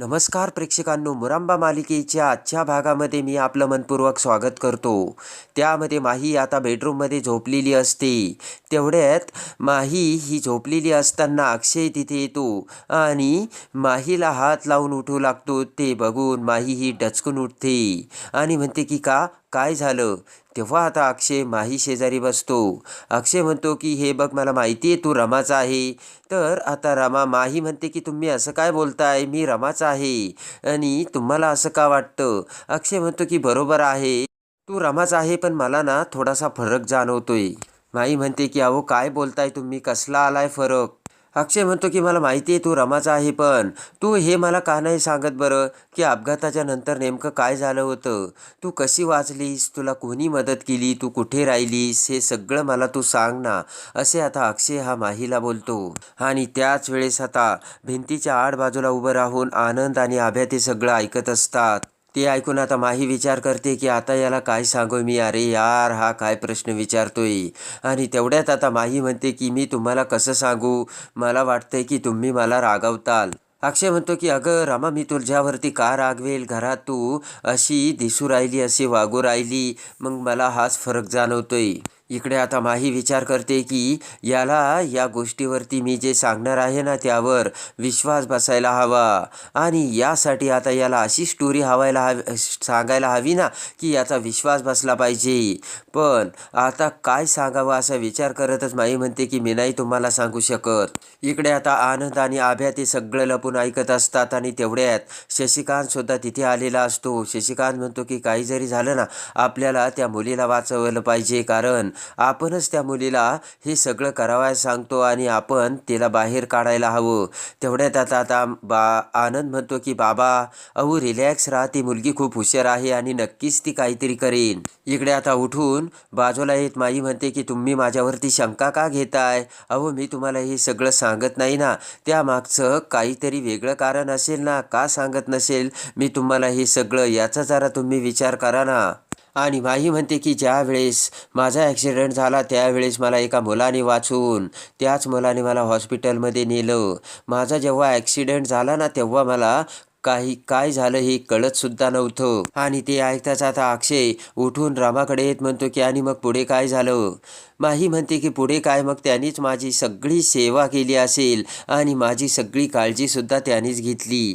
नमस्कार प्रेक्षकांनो मुरांबा मालिकेच्या आजच्या भागामध्ये मी आपलं मनपूर्वक स्वागत करतो. त्यामध्ये माही आता बेडरूममध्ये झोपलेली असते. तेवढ्यात माही ही झोपलेली असताना अक्षय तिथे येतो आणि माहीला हात लावून उठू लागतो. ते बघून माही ही डचकून उठते आणि म्हणते की का काय झालं? तेव्हा आता अक्षय माही शेजारी बसतो. अक्षय म्हणतो की हे बघ मला माहिती आहे तू रमाचा आहे. तर आता रमा माही म्हणते की तुम्ही असं काय बोलताय? मी रमाचा आहे. आणि तुम्हाला असं का वाटतं? अक्षय म्हणतो की बरोबर आहे. तू रमाचा आहे पण मला ना थोडासा फरक जाणवतोय. माई म्हणते की अहो काय बोलताय तुम्ही? कसला आलाय फरक? अक्षय म्हणतो की मला माहिती आहे तू रमाचा आहे पण तू हे मला का नाही सांगत बरं? की अपघाताच्या नंतर नेमकं काय झालं होतं? तू कशी वाचलीस? तुला कोणी मदत केली? तू कुठे राहिलीस? हे सगळं मला तू सांग ना असे आता अक्षय हा माहीला बोलतो. आणि त्याच वेळेस आता भिंतीच्या आड बाजूला उभं राहून आनंद आणि आभ्या ते सगळं ऐकत असतात. ते ऐकून आता माही विचार करते की आता याला काय सांगू मी? अरे यार हा काय प्रश्न विचारतोय? आणि तेवढ्यात आता माही म्हणते की मी तुम्हाला कसं सांगू? मला वाटतंय की तुम्ही मला रागवताल. अक्षय म्हणतो की अगं रामा मी तुझ्यावरती का रागवेल? घरात तू अशी दिसू राहिली अशी वागू राहिली. मग मला हाच फरक जाणवतोय. इकडे आता माही विचार करते की याला या गोष्टीवरती मी जे सांगणार आहे ना त्यावर विश्वास बसायला हवा. आणि यासाठी आता याला अशी स्टोरी हवायला हवी सांगायला हवी ना की याचा विश्वास बसला पाहिजे. पण आता काय सांगावं असा विचार करतच माही म्हणते की मी नाही तुम्हाला सांगू शकत. इकडे आता आनंद आणि आभ्या ते सगळं लपून ऐकत असतात आणि तेवढ्यात शशिकांतसुद्धा तिथे आलेला असतो. शशिकांत म्हणतो की काही जरी झालं ना आपल्याला त्या मुलीला वाचवलं पाहिजे. कारण आपणच त्या मुलीला हे सगळं करावयास सांगतो आणि आपण तिला बाहेर काढायला हवं. तेवढ्यात आता आता बा आनंद म्हणतो की बाबा अहो रिलॅक्स राहा ती मुलगी खूप हुशार आहे आणि नक्कीच ती काहीतरी करेन. इकडे आता उठून बाजूला येत माई म्हणते की तुम्ही माझ्यावरती शंका का घेताय? अहो मी तुम्हाला हे सगळं सांगत नाही ना. त्यामागचं काहीतरी वेगळं कारण असेल ना? का सांगत नसेल? मी तुम्हाला हे सगळं याचा जरा तुम्ही विचार करा ना. आणि माही म्हणते की ज्या वेळेस माझा ॲक्सिडेंट झाला त्यावेळेस मला एका मुलाने वाचून त्याच मुलाने मला हॉस्पिटलमध्ये नेलं. माझा जेव्हा ॲक्सिडेंट झाला ना तेव्हा मला काही काय झालं हे कळतसुद्धा नव्हतं. आणि ते ऐकताच आता अक्षय उठून रामाकडे येत म्हणतो की आणि मग पुढे काय झालं? माही म्हणते की पुढे काय? मग त्यांनीच माझी सगळी सेवा केली असेल आणि माझी सगळी काळजीसुद्धा त्यांनीच घेतली.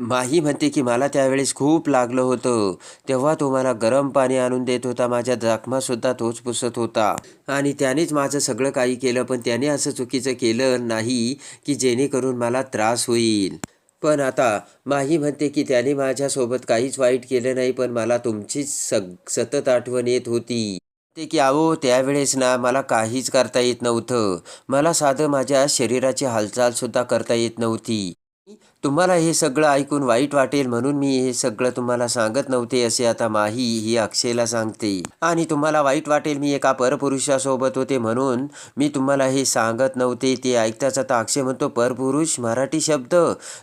माही म्हणते की मला त्यावेळेस खूप लागलं होतं. तेव्हा तो मला गरम पाणी आणून देत होता. माझ्या जखमासुद्धा तोच पुसत होता. आणि त्यानेच माझं सगळं काही केलं पण त्याने असं चुकीचं केलं नाही की जेणेकरून मला त्रास होईल. पण आता माही म्हणते की त्याने माझ्यासोबत काहीच वाईट केलं नाही पण मला तुमचीच सग सतत आठवण येत होती. ते की अहो त्यावेळेस ना मला काहीच करता येत नव्हतं. मला साधं माझ्या शरीराची हालचालसुद्धा करता येत नव्हती. तुम्हाला हे सगळं ऐकून वाईट वाटेल म्हणून मी हे सगळं तुम्हाला सांगत नव्हते असे आता माही ही अक्षयला सांगते. आणि तुम्हाला वाईट वाटेल मी एका परपुरुषासोबत होते म्हणून मी तुम्हाला हे सांगत नव्हते ते ऐकताच आता अक्षय म्हणतो परपुरुष मराठी शब्द?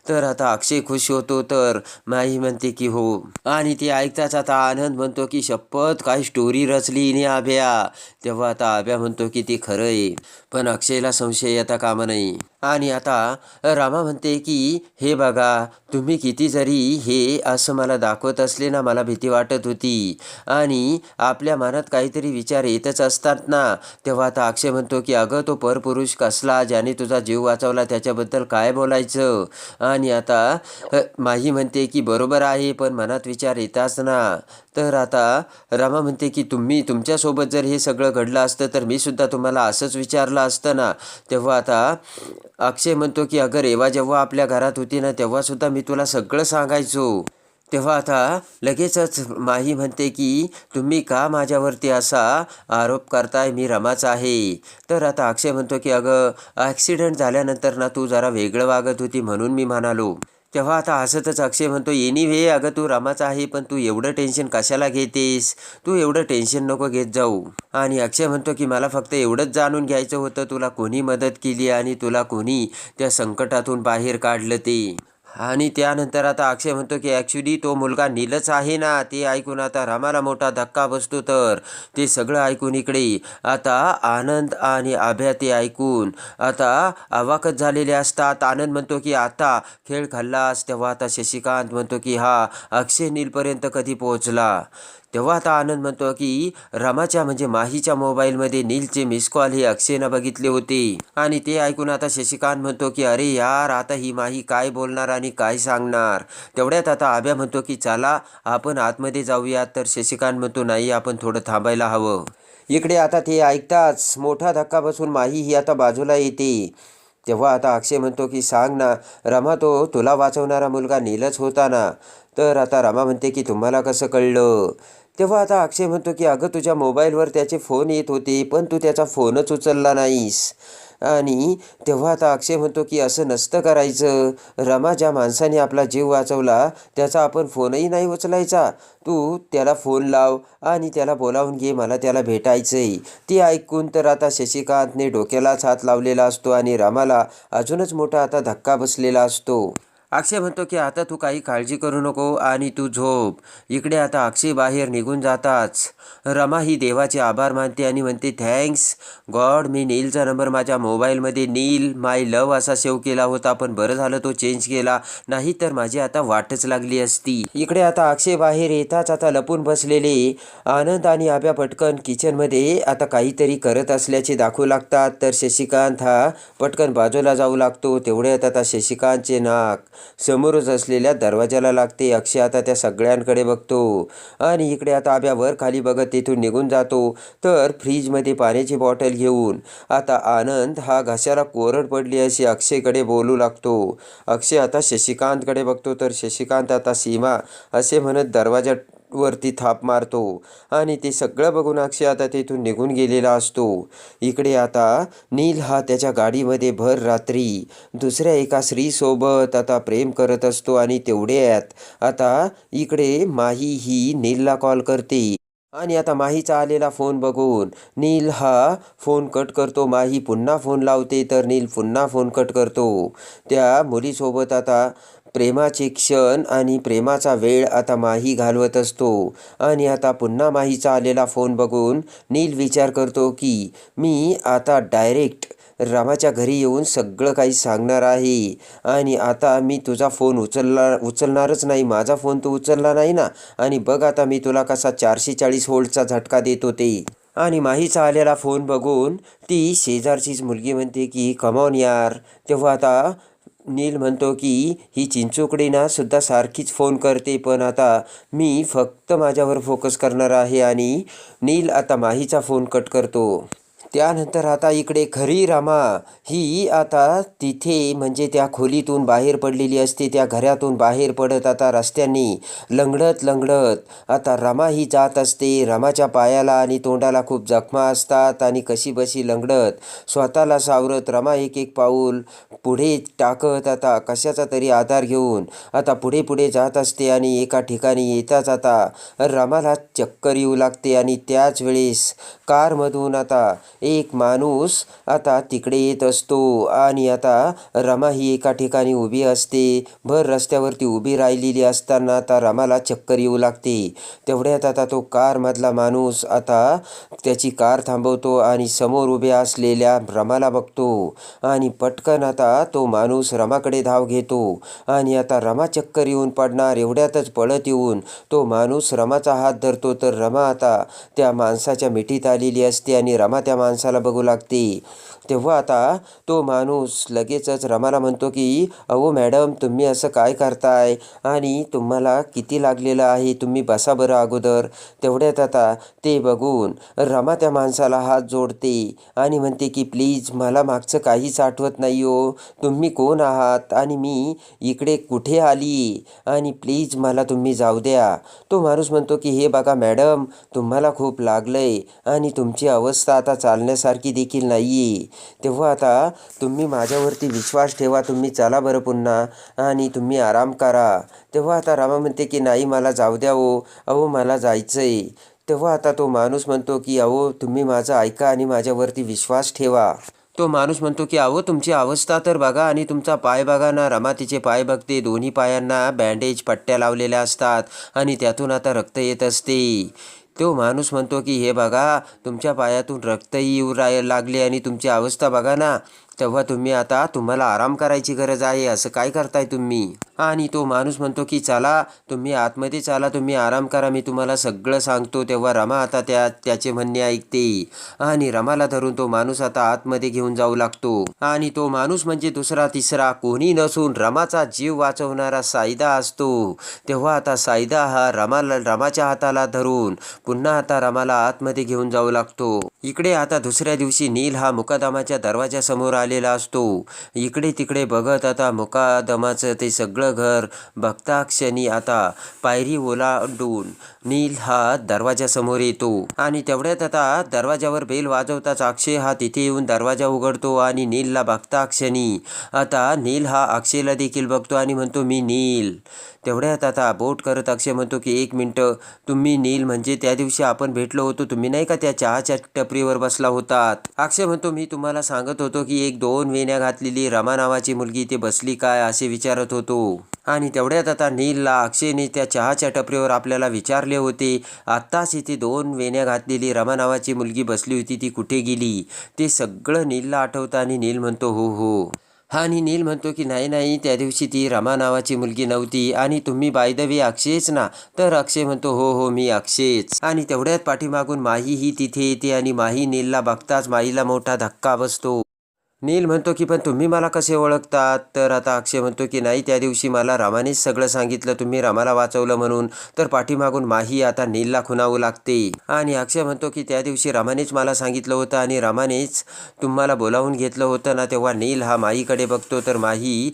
तर आता अक्षय खुश होतो तर? माही म्हणते की हो. आणि ते ऐकताच आता आनंद म्हणतो की शपथ काही स्टोरी रचली ने आभ्या. तेव्हा आता आभ्या म्हणतो की ते खरं आहे पण अक्षयला संशय आता कामा नाही आणि आता रामा म्हणते की हे बघा तुम्ही किती जरी हे असं मला दाखवत असले ना मला भीती वाटत होती. आणि आपल्या मनात काहीतरी विचार येतच असतात ना. तेव्हा आता अक्षय म्हणतो की अगं तो परपुरुष कसला ज्याने तुझा जीव वाचवला त्याच्याबद्दल काय बोलायचं? आणि आता माही म्हणते की बरोबर आहे पण मनात विचार येताच ना. तर आता रमा म्हणते की तुम्ही तुमच्यासोबत जर हे सगळं घडलं असतं तर मी सुद्धा तुम्हाला असंच विचारलं असतं ना. तेव्हा आता अक्षय म्हणतो की अगं रेवा जेव्हा आपल्या घरात होती ना तेव्हासुद्धा मी तुला सगळं सांगायचो. तेव्हा आता लगेचच माही म्हणते की तुम्ही का माझ्यावरती असा आरोप करताय? मी रमाच आहे. तर आता अक्षय म्हणतो की अगं ॲक्सिडेंट झाल्यानंतर ना तू जरा वेगळं वागत होती म्हणून मी म्हणालो. तेव्हा आता हसतच अक्षय म्हणतो एनी वे अगं तू रामाचा आहे पण तू एवढं टेन्शन कशाला घेतेस? तू एवढं टेन्शन नको घेत जाऊ. आणि अक्षय म्हणतो की मला फक्त एवढंच जाणून घ्यायचं होतं तुला कोणी मदत केली आणि तुला कोणी त्या संकटातून बाहेर काढलं ते? आणि त्यानंतर आता अक्षय म्हणतो की ॲक्च्युली तो मुलगा नीलच आहे ना ते ऐकून आता रामाला मोठा धक्का बसतो तर. ते सगळं ऐकून इकडे आता आनंद आणि आभ्या ते ऐकून आता अवाकच झालेले असतात. आनंद म्हणतो की आता खेळ खाल्लास तेव्हा आता शशिकांत म्हणतो की हा अक्षय नीलपर्यंत कधी पोहोचला? तेव्हा आता आनंद म्हणतो की रमाच्या म्हणजे माहीच्या मोबाईलमध्ये नीलचे मिस कॉल हे अक्षयनं बघितले होते. आणि ते ऐकून आता शशिकांत म्हणतो की अरे यार आता ही माही काय बोलणार आणि काय सांगणार? तेवढ्यात आता आभ्या म्हणतो की चला आपण आतमध्ये जाऊयात तर शशिकांत म्हणतो नाही आपण थोडं थांबायला हवं. इकडे आता ते ऐकताच मोठा धक्का बसून माही ही आता बाजूला येते. तेव्हा आता अक्षय म्हणतो की सांग ना रमा तो तुला वाचवणारा मुलगा नीलच होता ना? तर आता रमा म्हणते की तुम्हाला कसं कळलं? तेव्हा आता अक्षय म्हणतो की अगं तुझ्या मोबाईलवर त्याचे फोन येत होते पण तू त्याचा फोनच उचलला नाहीस. आणि तेव्हा आता अक्षय म्हणतो की असं नसतं करायचं. रमा ज्या माणसाने आपला जीव वाचवला त्याचा आपण फोनही नाही उचलायचा. तू त्याला फोन लाव आणि त्याला बोलावून घे मला त्याला भेटायचंय. ती ऐकून तर आता शशिकांतने डोक्यालाच हात लावलेला असतो आणि रामाला अजूनच मोठा आता धक्का बसलेला असतो. अक्षय म्हणतो की आता तू काही काळजी करू नको आणि तू झोप. इकडे आता अक्षय बाहेर निघून जाताच. रमा ही देवाचे आभार मानते आणि म्हणते थँक्स. गॉड मी नीलचा नंबर माझ्या मोबाईलमध्ये नील माय लव असा सेव्ह केला होता पण बरं झालं तो चेंज केला. नाही तर माझी आता वाटच लागली असती. इकडे आता अक्षय बाहेर येताच आता लपून बसलेले आनंद आणि आब्या पटकन किचनमध्ये आता काहीतरी करत असल्याचे दाखवू लागतात. तर शशिकांत हा पटकन बाजूला जाऊ लागतो. तेवढ्यात आता शशिकांतचे नाक. समोरच असलेल्या दरवाजाला लागते अक्षय आता त्या सगळ्यांकडे बघतो. आणि इकडे आता आब्या वर खाली बघत तिथून निघून जातो. तर फ्रीजमध्ये पाण्याची बॉटल घेऊन आता आनंद हा घशाला कोरड पडली अशी अक्षयकडे बोलू लागतो. अक्षय आता शशिकांतकडे बघतो. तर शशिकांत आता सीमा असे म्हणत दरवाजा वरती थाप मारतो आणि ते सगळं बघून अक्षय आता तेथून निघून गेलेला असतो. इकडे आता नील हा त्याच्या गाडीमध्ये भर रात्री दुसऱ्या एका स्त्रीसोबत आता प्रेम करत असतो आणि तेवढ्यात आता इकडे माही ही नीलला कॉल करते आणि आता माहीचा आलेला फोन बघून नील हा फोन कट करतो. माही पुन्हा फोन लावते तर नील पुन्हा फोन कट करतो. त्या मुलीसोबत आता प्रेमाचे क्षण आणि प्रेमाचा वेळ आता माही घालवत असतो. आणि आता पुन्हा माहीचा आलेला फोन बघून नील विचार करतो की मी आता डायरेक्ट रामाच्या घरी येऊन सगळं काही सांगणार आहे. आणि आता मी तुझा फोन उचलला उचलणारच नाही. माझा फोन तू उचलला नाही ना? आणि बघ आता मी तुला कसा चारशे चाळीस होल्डचा झटका देत होते आणि माहीचा आलेला फोन बघून ती शेजारचीच मुलगी म्हणते की कमॉन यार तेव्हा आता नील म्हणतो की ही चिंचोकडीना सुद्धा सारखीच फोन करते पण आता मी फक्त माझ्यावर फोकस करणार आहे आणि नील आता माहीचा फोन कट करतो. त्यानंतर आता इकडे खरी रामा ही आता तिथे म्हणजे त्या खोलीतून बाहेर पडलेली असते त्या घरातून बाहेर पडत आता रस्त्यांनी लंगडत लंगडत आता रमा ही जात असते. रमाच्या पायाला आणि तोंडाला खूप जखमा असतात आणि कशी बशी लंगडत स्वतःला सावरत रमा एक एक पाऊल पुढे टाकत आता कशाचा तरी आधार घेऊन आता पुढे पुढे जात असते आणि एका ठिकाणी येताच आता रमाला चक्कर येऊ लागते आणि त्याच वेळेस कारमधून आता एक माणूस आता तिकडे येत असतो आणि आता रमा ही एका ठिकाणी उभी असते. भर रस्त्यावरती उभी राहिलेली असताना आता रमाला चक्कर येऊ लागते. तेवढ्यात आता तो कारमधला माणूस आता त्याची कार थांबवतो आणि समोर उभ्या असलेल्या रमाला बघतो. आणि पटकन आता तो माणूस रमाकडे धाव घेतो. आणि आता रमा चक्कर येऊन पडणार एवढ्यातच पळत येऊन तो माणूस रमाचा हात धरतो. तर रमा आता त्या माणसाच्या मिठीत आलेली असते आणि रमा त्या माणसाला माणसाला बघू लागते. तेव्हा आता तो माणूस लगेचच रमाला म्हणतो की अहो मॅडम तुम्ही असं काय करताय? आणि तुम्हाला किती लागलेलं आहे? तुम्ही बसा बरं अगोदर. तेवढ्यात आता ते बघून रमा त्या माणसाला हात जोडते आणि म्हणते की प्लीज मला मागचं काहीच आठवत नाही हो. तुम्ही कोण आहात? आणि मी इकडे कुठे आली? आणि प्लीज मला तुम्ही जाऊ द्या. तो माणूस म्हणतो की हे बघा मॅडम तुम्हाला खूप लागलं आहे आणि तुमची अवस्था आता चालण्यासारखी देखील नाही आहे तेव्हा आता तुम्ही माझ्यावरती विश्वास ठेवा तुम्ही चला बरं पुन्हा आणि तुम्ही आराम करा. तेव्हा आता रामा म्हणते की नाही मला जाऊ द्या हो. अहो मला जायचं आहे तेव्हा आता तो माणूस म्हणतो की अहो तुम्ही माझं ऐका आणि माझ्यावरती विश्वास ठेवा. तो माणूस म्हणतो की अहो तुमची अवस्था तर बघा आणि तुमचा पाय बघा ना. रमा तिचे पाय बघते. दोन्ही पायांना बँडेज पट्ट्या लावलेल्या असतात आणि त्यातून आता रक्त येत असते. तो माणूस म्हणतो की हे बघा तुमच्या पायातून रक्तही येऊ राय लागले आणि तुमची अवस्था बघा ना तेव्हा तुम्ही आता तुम्हाला आराम करायची गरज आहे असं काय करताय तुम्ही? आणि तो माणूस म्हणतो की चला तुम्ही आतमध्ये चला तुम्ही आराम करा मी तुम्हाला सगळं सांगतो. तेव्हा रमा आता त्या त्याचे म्हणणे ऐकते. आणि रमाला धरून तो माणूस आता आतमध्ये घेऊन जाऊ लागतो. आणि तो माणूस म्हणजे दुसरा तिसरा कोणी नसून रमाचा जीव वाचवणारा सायदा असतो. तेव्हा आता सायदा हा रमाला रमाच्या हाताला धरून पुन्हा आता रमाला आतमध्ये घेऊन जाऊ लागतो. इकडे आता दुसऱ्या दिवशी नील हा मुकादमाच्या दरवाजासमोर आलेला असतो. इकडे तिकडे बघत आता मुकादमाचं ते सगळं घर भक्ताक्षणी आता पायरी ओलांडून नील हा दरवाजासमोर येतो. आणि तेवढ्यात आता दरवाजावर बेल वाजवताच अक्षय हा तिथे येऊन दरवाजा उघडतो आणि नीलला बघताक्षणी आता नील हा अक्षयला देखील बघतो आणि म्हणतो मी नील. तेवढ्यात आता बोट करत अक्षय म्हणतो की एक मिनटं तुम्ही नील म्हणजे त्या दिवशी आपण भेटलो होतो तुम्ही नाही का त्या चहाच्या टपरीवर बसला होतात? अक्षय म्हणतो मी तुम्हाला सांगत होतो की एक दोन वेण्या घातलेली रमा नावाची मुलगी इथे बसली काय? असे विचारत होतो. आणि तेवढ्यात आता नीलला अक्षयने त्या चहाच्या टपरीवर आपल्याला विचारले होते आत्ताच इथे दोन वेण्या घातलेली रमा नावाची मुलगी बसली होती ती कुठे गेली? ते सगळं नीलला आठवतं आणि नील म्हणतो हो हो. आणि नील म्हणतो की नाही नाही त्या दिवशी ती रमा नावाची मुलगी नव्हती आणि तुम्ही बाय द वे अक्षयच ना. तर अक्षय म्हणतो हो हो मी अक्षयच. आणि तेवढ्यात पाठीमागून माही ही तिथे येते आणि माही नीलला बघताच माहीला मोठा धक्का बसतो. नील म्हणतो की पण तुम्ही मला कसे ओळखतात? तर आता अक्षय म्हणतो की नाही त्या दिवशी मला रामानेच सगळं सांगितलं. तुम्ही रामाला वाचवलं म्हणून. तर पाठीमागून माही आता नीलला खुणावू लागते. आणि अक्षय म्हणतो की त्या दिवशी रामानेच मला सांगितलं होतं आणि रामानेच तुम्हाला बोलावून घेतलं होतं ना तेव्हा नील हा माहीकडे बघतो. तर माही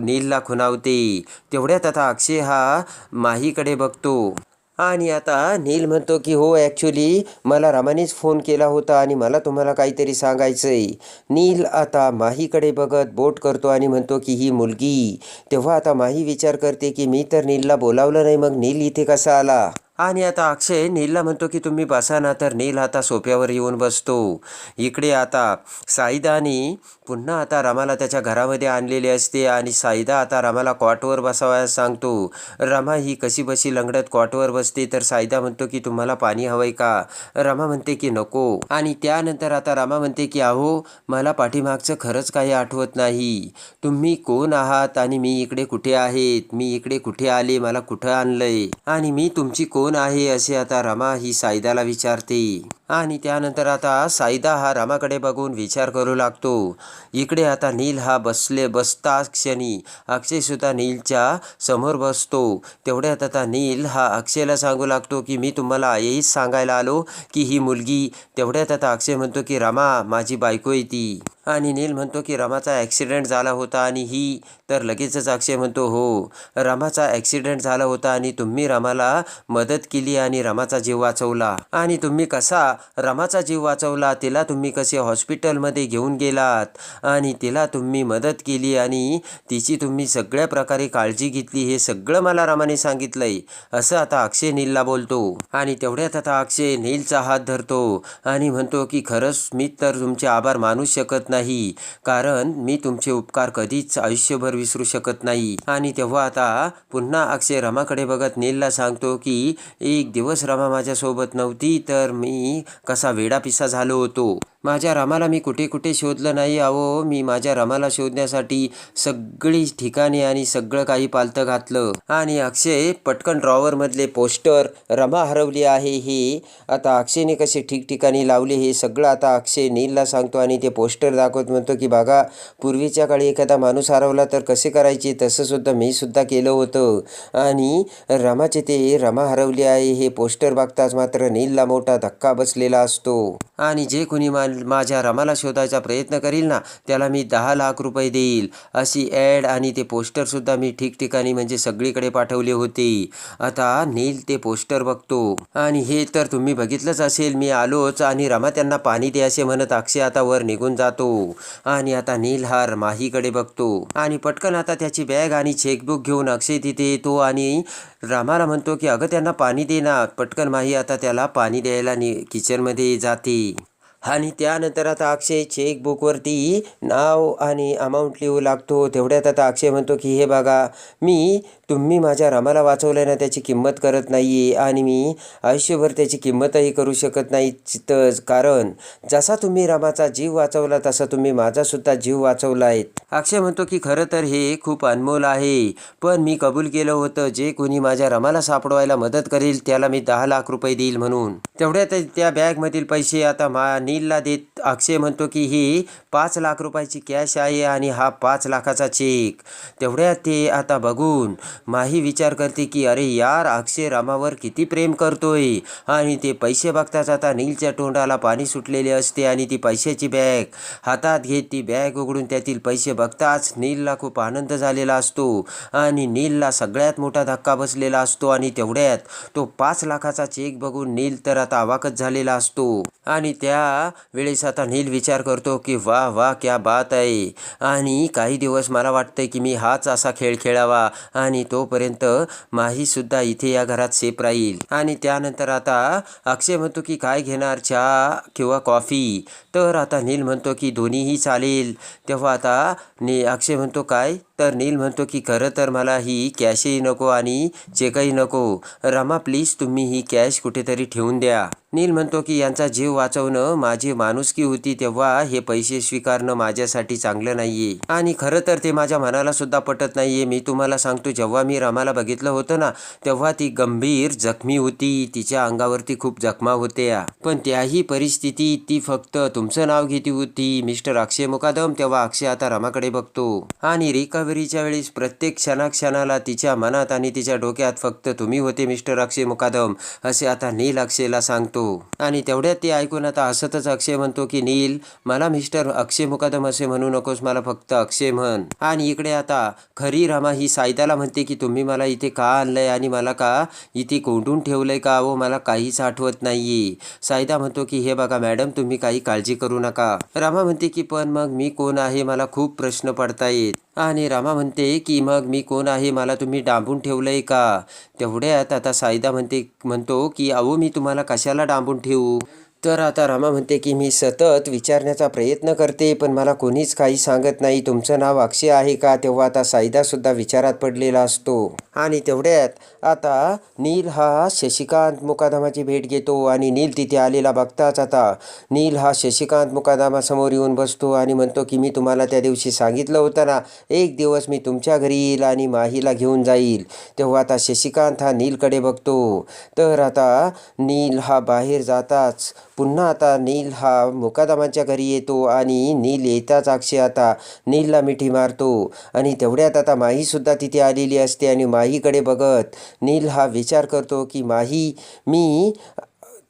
नीलला खुणावते. तेवढ्यात आता अक्षय हा माहीकडे बघतो. आणि आता नील म्हणतो की हो ॲक्च्युली मला रामानेच फोन केला होता आणि मला तुम्हाला काहीतरी सांगायचं आहे नील आता माहीकडे बघत बोट करतो आणि म्हणतो की ही मुलगी. तेव्हा आता माही विचार करते की मी तर नीलला बोलावलं नाही मग नील इथे कसा आला? आणि आता अक्षय नीलला म्हणतो की तुम्ही बसा ना तर नील आता सोप्यावर येऊन बसतो. इकडे आता साईदानी पुन्हा आता रमाला त्याच्या घरामध्ये आणलेले असते आणि साईदा आता रमाला कॉटवर बसावयास सांगतो. रमा ही कशी बशी लंगडत कॉटवर बसते? तर साईदा म्हणतो की तुम्हाला पाणी हवंय का? रमा म्हणते की नको. आणि त्यानंतर आता रमा म्हणते की अहो मला पाठीमागचं खरंच काही आठवत नाही. तुम्ही कोण आहात आणि मी इकडे कुठे आहेत? मी इकडे कुठे आले? मला कुठं आणलंय? आणि मी तुमची कोण कोण आहे असे आता रमा ही सायदाला विचारते. आणि त्यानंतर आता साईदा हा रामाकडे बघून विचार करू लागतो. इकडे आता नील हा बसले बसता क्षणी अक्षयसुद्धा नीलच्या समोर बसतो. तेवढ्यात आता नील हा अक्षयला सांगू लागतो की मी तुम्हाला हेच सांगायला आलो की ही मुलगी. तेवढ्यात आता अक्षय म्हणतो की रमा माझी बायको आहे ती. आणि नील म्हणतो की रमाचा ॲक्सिडेंट झाला होता आणि ही तर लगेचच अक्षय म्हणतो हो रमाचा ॲक्सिडेंट झाला होता आणि तुम्ही रमाला मदत केली आणि रमाचा जीव वाचवला. आणि तुम्ही कसा रमाचा जीव वाचवला तिला तुम्ही कसे हॉस्पिटलमध्ये घेऊन गेलात? आणि तिला तुम्ही मदत केली आणि तिची तुम्ही सगळ्या प्रकारे काळजी घेतली हे सगळं मला रमाने सांगितलंय. असं आता अक्षय नीलला बोलतो. आणि तेवढ्यात आता अक्षय नीलचा हात धरतो आणि म्हणतो की खरंच मी तर तुमचे आभार मानूच शकत नाही. कारण मी तुमचे उपकार कधीच आयुष्यभर विसरू शकत नाही. आणि तेव्हा आता पुन्हा अक्षय रमाकडे बघत नीलला सांगतो की एक दिवस रमा माझ्यासोबत नव्हती तर मी कसा वेडापिसा झालो होतो. माझ्या रमाला मी कुठे कुठे शोधलं नाही अहो. मी माझ्या रमाला शोधण्यासाठी सगळी ठिकाणी आणि सगळं काही पालतं घातलं. आणि अक्षय पटकन ड्रॉवरमधले पोस्टर रमा हरवली आहे हे. आता अक्षयने कसे ठिकठिकाणी लावले हे सगळं आता अक्षय नीलला सांगतो आणि ते पोस्टर दाखवत म्हणतो की बघा पूर्वीच्या काळी एखादा माणूस हरवला तर कसे करायचे? तसंसुद्धा मी सुद्धा केलं होतं. आणि रमाचे ते रमा हरवली आहे हे पोस्टर बघताच मात्र नीलला मोठा धक्का बसलेला असतो. आणि जे कोणी मान माझ्या रमाला शोधायचा प्रयत्न करील ना त्याला मी दहा लाख रुपये देईल. अशी ॲड आणि ते पोस्टरसुद्धा मी ठिकठिकाणी म्हणजे सगळीकडे पाठवले होते. आता नील ते पोस्टर बघतो. आणि हे तर तुम्ही बघितलंच असेल मी आलोच आणि रमा त्यांना पाणी दे असे म्हणत अक्षय आता वर निघून जातो. आणि आता नील हा माहीकडे बघतो. आणि पटकन आता त्याची बॅग आणि चेकबुक घेऊन अक्षय तिथे येतो आणि रामाला म्हणतो की अगं त्यांना पाणी दे ना. पटकन माही आता त्याला पाणी द्यायला नि किचनमध्ये जाते. आणि त्यानंतर आता अक्षय चेकबुकवरती नाव आणि अमाऊंट लिहू लागतो. तेवढ्यात आता अक्षय म्हणतो की हे बघा मी तुम्ही माझ्या रामाला वाचवल्यानं त्याची किंमत करत नाही आहे आणि मी आयुष्यभर त्याची किंमतही करू शकत नाही चितच. कारण जसा तुम्ही रामाचा जीव वाचवला तसा तुम्ही माझासुद्धा जीव वाचवला आहे अक्षय म्हणतो की खरं तर हे खूप अनमोल आहे. पण मी कबूल केलं होतं जे कोणी माझ्या रमाला सापडवायला मदत करेल त्याला मी दहा लाख रुपये देईल म्हणून. तेवढ्यात त्या बॅगमधील पैसे आता मा नीलला देत अक्षय म्हणतो की ही पाच लाख रुपयाची कॅश आहे आणि हा पाच लाखाचा चेक तेवढ्यात ते आता बघून माही विचार करते की अरे यार अक्षय रामावर किती प्रेम करतोय. आणि ते पैसे बघताच आता नीलच्या तोंडाला पाणी सुटलेले असते आणि ती पैशाची बॅग हातात घेत ती बॅग उघडून त्यातील पैसे बघताच नीलला खूप आनंद झालेला असतो आणि नीलला सगळ्यात मोठा धक्का बसलेला असतो आणि तेवढ्यात तो पाच लाखाचा चेक बघून नील तर आता अवाकच झालेला असतो. आणि त्या वेळेस आता नील विचार करतो की वा वा क्या बात आहे आणि काही दिवस मला वाटतंय की मी हाच असा खेळ खेळावा. आणि तोपर्यंत माहीसुद्धा इथे या घरात सेफ राहील. आणि त्यानंतर आता अक्षय म्हणतो की काय घेणार चहा किंवा कॉफी? तर आता नील म्हणतो की दोन्हीही चालेल. तेव्हा आता नी अक्षय म्हणतो काय? तर नील म्हणतो की खरं तर मला ही कॅशही नको आणि चेकही नको. रमा प्लीज तुम्ही ही कॅश कुठेतरी ठेवून द्या. नील म्हणतो की यांचा जीव वाचवणं माझी माणुसकी होती तेव्हा हे पैसे स्वीकारणं माझ्यासाठी चांगलं नाहीये. आणि खरं तर ते माझ्या मनाला सुद्धा पटत नाहीये. मी तुम्हाला सांगतो जेव्हा मी रमाला बघितलं होतं ना तेव्हा ती गंभीर जखमी होती. तिच्या अंगावरती खूप जखमा होत्या. पण त्याही परिस्थितीत ती फक्त तुमचं नाव घेती होती. मिस्टर अक्षय मुकादम तेव्हा अक्षय आता रमाकडे बघतो. आणि रिकव्हरीच्या वेळेस प्रत्येक क्षणाक्षणाला तिच्या मनात आणि तिच्या डोक्यात फक्त तुम्ही होते मिस्टर अक्षय मुकादम असे आता नील अक्षयला सांगतो. आणि तेवढ्यात ते ऐकून आता हसतच अक्षय म्हणतो की नील मला मिस्टर अक्षय मुकादम असे म्हणू नकोस मला फक्त अक्षय म्हण. आणि इकडे आता खरी रमा ही सायदाला म्हणते की तुम्ही मला इथे का आणलंय आणि मला का इथे कोंडून ठेवलंय का व मला काहीच आठवत नाहीये. सायदा म्हणतो की हे बघा मॅडम तुम्ही काही काळजी करू नका. रमा म्हणते की पण मग मी कोण आहे? मला खूप प्रश्न पडतायत. आणि रामा म्हणते की मग मी कोण आहे? मला तुम्ही डांबून ठेवलंय का? तेवढ्यात आता सायदा म्हणते म्हणतो की अहो मी तुम्हाला कशाला डांबून ठेवू? तर आता रामा म्हणते की मी सतत विचारण्याचा प्रयत्न करते पण मला कोणीच काही सांगत नाही. तुमचं नाव अक्षय आहे का? तेव्हा आता सायदासुद्धा विचारात पडलेला असतो. आणि तेवढ्यात आता नील हा शशिकांत मुकादमाची भेट घेतो आणि नील तिथे आलेला बघताच आता नील हा शशिकांत मुकादमासमोर येऊन बसतो आणि म्हणतो की मी तुम्हाला त्या दिवशी सांगितलं होतं ना एक दिवस मी तुमच्या घरी येईल आणि माहीला घेऊन जाईल. तेव्हा आता शशिकांत हा नीलकडे बघतो. तर आता नील हा बाहेर जाताच पुन्हा आता नील हा मुकादमाच्या घरी येतो आणि नील येताच अक्षय आता नीलला मिठी मारतो. आणि तेवढ्यात आता माहीसुद्धा तिथे आलेली असते आणि माहीकडे बघत नील हा विचार करतो की माही मी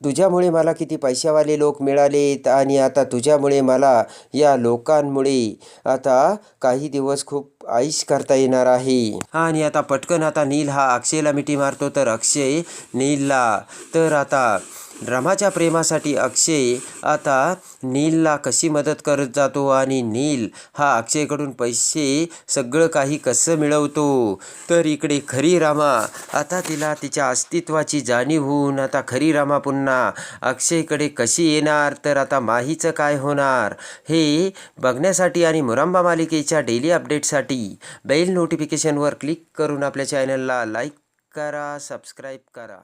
तुझ्यामुळे मला किती पैशावाले लोक मिळालेत आणि आता तुझ्यामुळे मला या लोकांमुळे आता काही दिवस खूप आईश करता येणार आहे. आणि आता पटकन आता नील हा अक्षयला मिठी मारतो तर अक्षय नीलला. तर आता रमाच्या प्रेमासाठी अक्षय आता नीलला कशी मदत करत जातो आणि नील हा अक्षयकडून पैसे सगळं काही कसं मिळवतो? तर इकडे खरी रामा. आता तिला तिच्या अस्तित्वाची जाणीव होऊन आता खरी रामा पुन्हा अक्षयकडे कशी येणार? तर आता माहीचं काय होणार? हे बघण्यासाठी आणि मुरांबा मालिकेच्या डेली अपडेटसाठी बेल नोटिफिकेशनवर क्लिक करून आपल्या चॅनलला लाईक करा सबस्क्राईब करा.